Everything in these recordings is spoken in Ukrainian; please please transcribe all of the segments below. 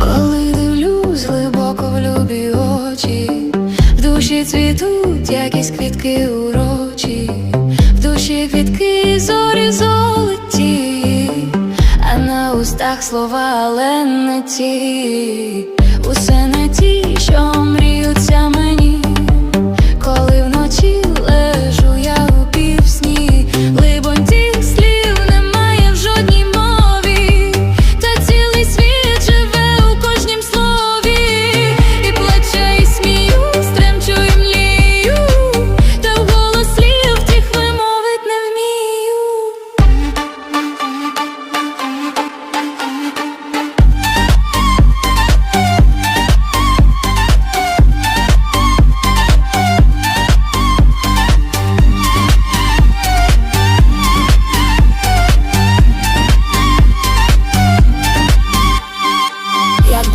Коли дивлюсь глибоко в любі очі, в душі цвітуть якісь квітки урочі, в душі квітки зорі золоті, а на устах слова але не ті, усе не ті, що мріються мене.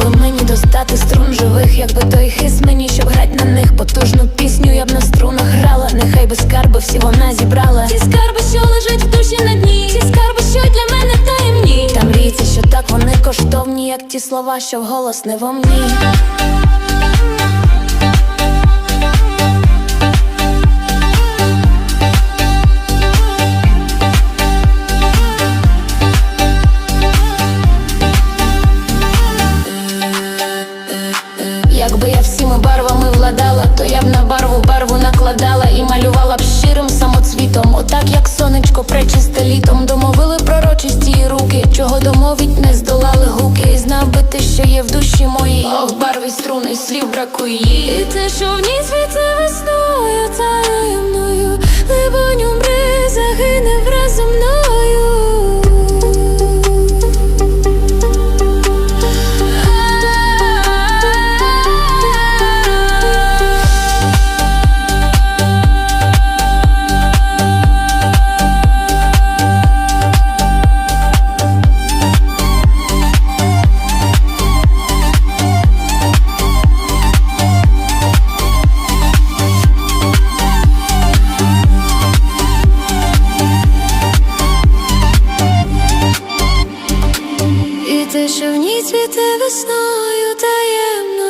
Якби мені достати струн живих, якби той хис мені, щоб грать на них потужну пісню, я б на струнах грала, нехай би скарби всі вона зібрала. Ті скарби, що лежать в душі на дні, ті скарби, що для мене таємні. Та мріється, що так вони коштовні, як ті слова, що вголос не во мені. Барвами то я б на барву барву накладала і малювала б щирим самоцвітом, отак як сонечко пречисте літом. Домовили пророчисті руки, чого домовить, не здолали гуки. І знав би ти, що є в душі моїй. Ох, барви струни, слів бракує. І те, що в ній світи таємною, Ти весною таємно.